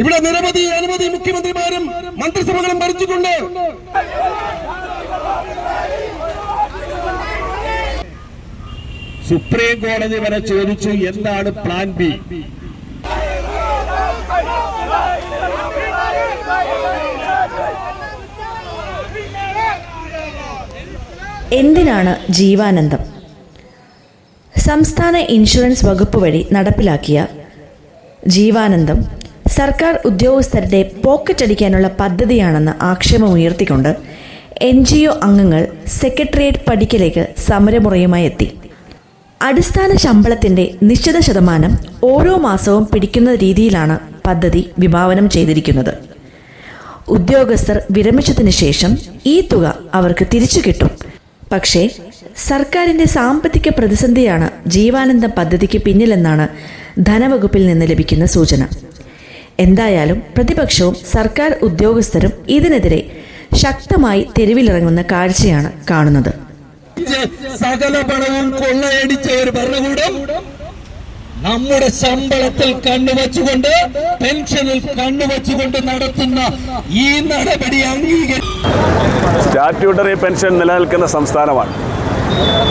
ഇവിടെ നിരവധി അനവധി മുഖ്യമന്ത്രിമാരും മന്ത്രിസഭകളും ഭരിച്ചിട്ടുണ്ട്. സുപ്രീം കോടതി വരെ ചോദിച്ചു എന്താണ് പ്ലാൻ ബി എന്തിനാണ് ജീവാനന്ദം? സംസ്ഥാന ഇൻഷുറൻസ് വകുപ്പ് വഴി നടപ്പിലാക്കിയ ജീവാനന്ദം സർക്കാർ ഉദ്യോഗസ്ഥരുടെ പോക്കറ്റ് അടിക്കാനുള്ള പദ്ധതിയാണെന്ന് ആക്ഷേപമുയർത്തിക്കൊണ്ട് എൻ ജി ഒ അംഗങ്ങൾ സെക്രട്ടേറിയറ്റ് പടിക്കലേക്ക് സമരമുറയുമായി എത്തി. അടിസ്ഥാന ശമ്പളത്തിന്റെ നിശ്ചിത ശതമാനം ഓരോ മാസവും പിടിക്കുന്ന രീതിയിലാണ് പദ്ധതി വിഭാവനം ചെയ്തിരിക്കുന്നത്. ഉദ്യോഗസ്ഥർ വിരമിച്ചതിന് ശേഷം ഈ തുക അവർക്ക് തിരിച്ചു കിട്ടും. പക്ഷേ സർക്കാരിന്റെ സാമ്പത്തിക പ്രതിസന്ധിയാണ് ജീവാനന്ദ പദ്ധതിക്ക് പിന്നിലെന്നാണ് ധനവകുപ്പിൽ നിന്ന് ലഭിക്കുന്ന സൂചന. എന്തായാലും പ്രതിപക്ഷവും സർക്കാർ ഉദ്യോഗസ്ഥരും ഇതിനെതിരെ ശക്തമായി തെരുവിലിറങ്ങുന്ന കാഴ്ചയാണ് കാണുന്നത്. സകല പണവും കൊള്ളയടിച്ച ഒരു ഭരണകൂടം നമ്മുടെ ശമ്പളത്തിൽ കണ്ണുവച്ചുകൊണ്ട് പെൻഷനിൽ കണ്ണുവച്ചുകൊണ്ട് നടത്തുന്ന ഈ നടപടി സ്റ്റാറ്റ്യൂട്ടറി പെൻഷൻ നിലനിൽക്കുന്ന സംസ്ഥാനമാണ്.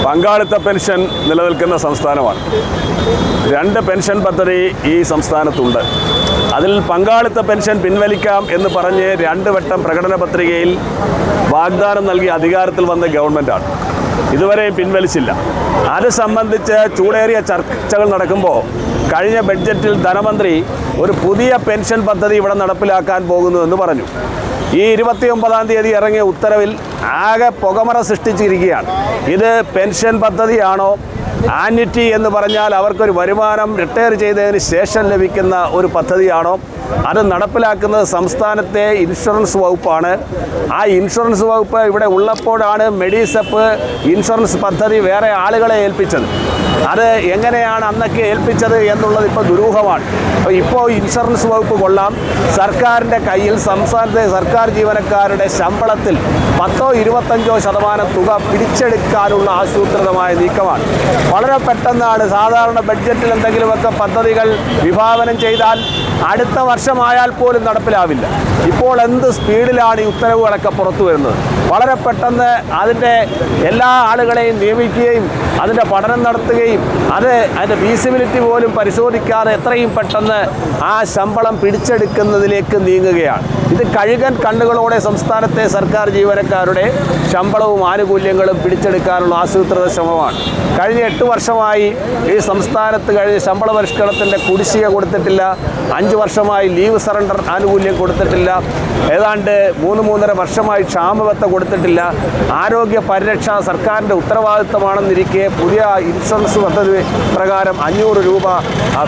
പങ്കാളിത്ത പെൻഷൻ നിലനിൽക്കുന്ന സംസ്ഥാനമാണ്. രണ്ട് പെൻഷൻ പദ്ധതി ഈ സംസ്ഥാനത്തുണ്ട്. അതിൽ പങ്കാളിത്ത പെൻഷൻ പിൻവലിക്കാം എന്ന് പറഞ്ഞ് രണ്ട് വട്ടം പ്രകടന പത്രികയിൽ വാഗ്ദാനം നൽകി അധികാരത്തിൽ വന്ന ഗവൺമെന്റാണ് ഇതുവരെ പിൻവലിച്ചില്ല. അത് സംബന്ധിച്ച് ചൂടേറിയ ചർച്ചകൾ നടക്കുമ്പോൾ കഴിഞ്ഞ ബഡ്ജറ്റിൽ ധനമന്ത്രി ഒരു പുതിയ പെൻഷൻ പദ്ധതി ഇവിടെ നടപ്പിലാക്കാൻ പോകുന്നു എന്ന് പറഞ്ഞു. ഈ ഇരുപത്തി ഒമ്പതാം തീയതി ഇറങ്ങിയ ഉത്തരവിൽ ആകെ പുകമറ സൃഷ്ടിച്ചിരിക്കുകയാണ്. ഇത് പെൻഷൻ പദ്ധതിയാണോ ആന്വിറ്റി എന്ന് പറഞ്ഞാൽ അവർക്കൊരു വരുമാനം റിട്ടയർ ചെയ്തതിന് ശേഷം ലഭിക്കുന്ന ഒരു പദ്ധതിയാണോ? അത് നടപ്പിലാക്കുന്നത് സംസ്ഥാനത്തെ ഇൻഷുറൻസ് വകുപ്പാണ്. ആ ഇൻഷുറൻസ് വകുപ്പ് ഇവിടെ ഉള്ളപ്പോഴാണ് മെഡിസെപ്പ് ഇൻഷുറൻസ് പദ്ധതി വേറെ ആളുകളെ ഏൽപ്പിച്ചത്. അത് എങ്ങനെയാണ് അന്നൊക്കെ ഏൽപ്പിച്ചത് എന്നുള്ളത് ഇപ്പോൾ ദുരൂഹമാണ്. അപ്പോൾ ഇപ്പോൾ ഇൻഷുറൻസ് വകുപ്പ് കൊള്ളാം. സർക്കാരിന്റെ കയ്യിൽ സംസ്ഥാനത്തെ സർക്കാർ ജീവനക്കാരുടെ ശമ്പളത്തിൽ പത്തോ ഇരുപത്തഞ്ചോ ശതമാനം തുക പിടിച്ചെടുക്കാനുള്ള ആസൂത്രിതമായ നീക്കമാണ്. വളരെ പെട്ടെന്നാണ് സാധാരണ ബഡ്ജറ്റിൽ എന്തെങ്കിലുമൊക്കെ പദ്ധതികൾ വിഭാവനം ചെയ്താൽ അടുത്ത വർഷമായാൽ പോലും നടപ്പിലാവില്ല. ഇപ്പോൾ എന്ത് സ്പീഡിലാണ് ഈ ഉത്തരവുകളൊക്കെ പുറത്തു വരുന്നത്? വളരെ പെട്ടെന്ന് അതിന്റെ എല്ലാ ആളുകളെയും നിയമിക്കുകയും അതിന്റെ പഠനം നടത്തുകയും അത് അതിന്റെ ഫീസിബിലിറ്റി പോലും പരിശോധിക്കാതെ എത്രയും പെട്ടെന്ന് ആ ശമ്പളം പിടിച്ചെടുക്കുന്നതിലേക്ക് നീങ്ങുകയാണ്. ഇത് കഴുകൻ കണ്ണുകളോടെ സംസ്ഥാനത്തെ സർക്കാർ ജീവനക്കാരുടെ ശമ്പളവും ആനുകൂല്യങ്ങളും പിടിച്ചെടുക്കാനുള്ള ആസൂത്രിത ശ്രമമാണ്. കഴിഞ്ഞ എട്ട് വർഷമായി ഈ സംസ്ഥാനത്ത് കഴിഞ്ഞ ശമ്പള പരിഷ്കരണത്തിന്റെ കുടിശ്ശിക കൊടുത്തിട്ടില്ല. അഞ്ച് വർഷമായി ലീവ് സറണ്ടർ ആനുകൂല്യം കൊടുത്തിട്ടില്ല. ഏതാണ്ട് മൂന്ന് മൂന്നര വർഷമായി ക്ഷാമബത്ത കൊടുത്തിട്ടില്ല. ആരോഗ്യ പരിരക്ഷ സർക്കാരിന്റെ ഉത്തരവാദിത്തമാണെന്നിരിക്കെ പുതിയ ഇൻഷുറൻസ് പദ്ധതി പ്രകാരം അഞ്ഞൂറ് രൂപ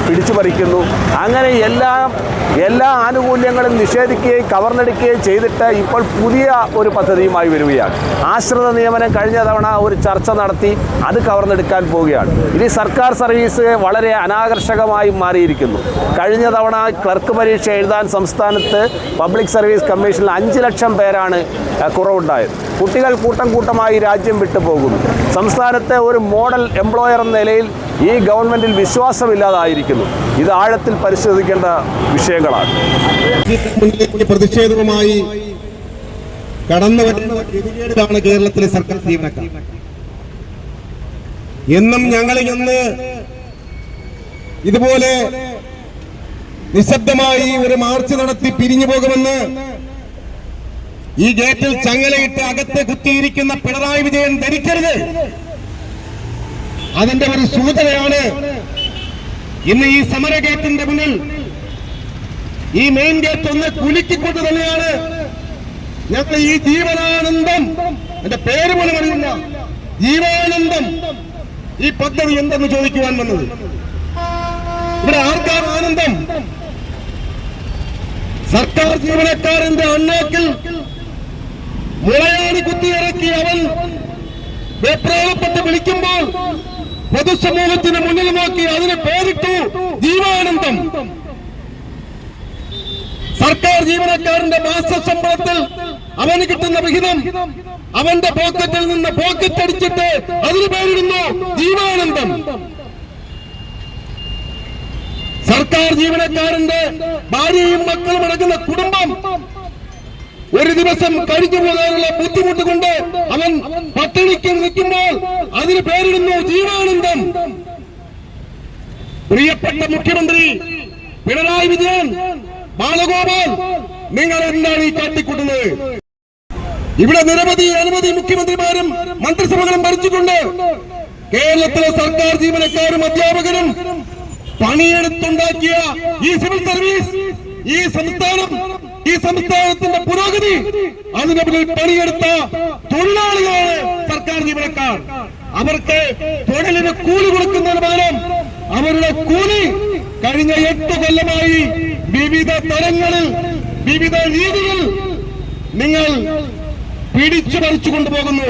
പിടിച്ചു പറിക്കുന്നു അങ്ങനെ എല്ലാ എല്ലാ ആനുകൂല്യങ്ങളും നിഷേധിക്കുകയും കവർന്നെടുക്കുകയും ചെയ്തിട്ട് ഇപ്പോൾ പുതിയ ഒരു പദ്ധതിയുമായി വരികയാണ്. ആശ്രിത നിയമനം കഴിഞ്ഞ തവണ ഒരു ചർച്ച നടത്തി അത് കവർന്നെടുക്കാൻ പോവുകയാണ്. ഇനി സർക്കാർ സർവീസ് വളരെ അനാകർഷകമായി മാറിയിരിക്കുന്നു. കഴിഞ്ഞ തവണ ക്ലർക്ക് പരീക്ഷ എഴുതാൻ സംസ്ഥാനത്ത് പബ്ലിക് സർവീസ് കമ്മീഷനിൽ അഞ്ച് ലക്ഷം പേരാണ് കുറവുണ്ടായത്. കുട്ടികൾ കൂട്ടം കൂട്ടമായി രാജ്യം വിട്ടു പോകുന്നു സംസ്ഥാനത്തെ ഒരു മോഡൽ എംപ്ലോയർ എന്ന നിലയിൽ ഈ ഗവൺമെന്റിൽ വിശ്വാസമില്ലാതായിരിക്കുന്നു. ഇത് ആഴത്തിൽ പരിശോധിക്കേണ്ട വിഷയങ്ങളാണ്. പ്രതിഷേധവുമായി കടന്നു കേരളത്തിലെ സർക്കാർ ജീവനക്കാർ. എന്നും ഞങ്ങൾ ഇന്ന് ഇതുപോലെ നിശബ്ദമായി ഒരു മാർച്ച് നടത്തി പിരിഞ്ഞു പോകുമെന്ന് ഈ ഗേറ്റിൽ ചങ്ങലയിട്ട് അകത്ത് കുത്തിയിരിക്കുന്ന പിണറായി വിജയൻ ധരിക്കരുത്. അതിന്റെ ഒരു സൂചനയാണ് ഇന്ന് ഈ സമര ഗേറ്റിന്റെ മുന്നിൽ ഈ മെയിൻ ഗേറ്റ് ഒന്ന് കുലുക്കിക്കൊണ്ട് തന്നെയാണ് ഞങ്ങൾ ഈ ജീവനാനന്ദം എന്റെ പേര് പോലും അറിയില്ല ജീവാനന്ദം ഈ പദ്ധതി എന്തെന്ന് ചോദിക്കുവാൻ വന്നത്? ഇവിടെ ആർക്കാണ് ആനന്ദം? സർക്കാർ ജീവനക്കാരന്റെ അണ്ണാക്കിൽ മുളയാടി കുത്തിയിറക്കി അവൻ വെപ്രാളപ്പെട്ട് വിളിക്കുമ്പോൾ പൊതുസമൂഹത്തിന് മുന്നിൽ നോക്കി അതിന് പേരിട്ടു ജീവാനന്ദം. സർക്കാർ ജീവനക്കാരന്റെ മാസ ശമ്പളത്തിൽ അവന് കിട്ടുന്ന വിഹിതം അവന്റെ പോക്കറ്റിൽ നിന്ന് പോക്കറ്റ് അടിച്ചിട്ട് അതിന് പേരിടുന്നു ജീവാനന്ദം. സർക്കാർ ജീവനക്കാരന്റെ ഭാര്യയും മക്കളും അടങ്ങുന്ന കുടുംബം ഒരു ദിവസം കഴിഞ്ഞു പോകാനുള്ള ബുദ്ധിമുട്ട് കൊണ്ട് അവൻ പട്ടിണിക്ക് നിൽക്കുമ്പോൾ അതിന് പേരിടുന്നു ജീവാനന്ദം. പ്രിയപ്പെട്ട മുഖ്യമന്ത്രി പിണറായി വിജയൻ ബാലഗോപാൽ നിങ്ങൾ എന്താണ് ഈ കാട്ടിക്കൂട്ടുന്നത് ഇവിടെ നിരവധി അനവധി മുഖ്യമന്ത്രിമാരും മന്ത്രിസഭകളും ഭരിച്ചിട്ടുണ്ട് കേരളത്തിലെ സർക്കാർ ജീവനക്കാരും അധ്യാപകരും പണിയെടുത്തുണ്ടാക്കിയ ഈ സിവിൽ സർവീസ് ഈ സംസ്ഥാനം ഈ സംസ്ഥാനത്തിന്റെ പുരോഗതി അതിന് മുന്നിൽ പണിയെടുത്ത തൊഴിലാളികളാണ് സർക്കാർ ജീവനക്കാർ. അവർക്ക് തൊഴിലിന് കൂലി കൊടുക്കുന്നതിന് പകരം അവരുടെ കൂലി കഴിഞ്ഞ എട്ട് കൊല്ലമായി വിവിധ തരങ്ങളിൽ വിവിധ രീതിയിൽ നിങ്ങൾ പിടിച്ചു പറിച്ചു കൊണ്ടുപോകുന്നു.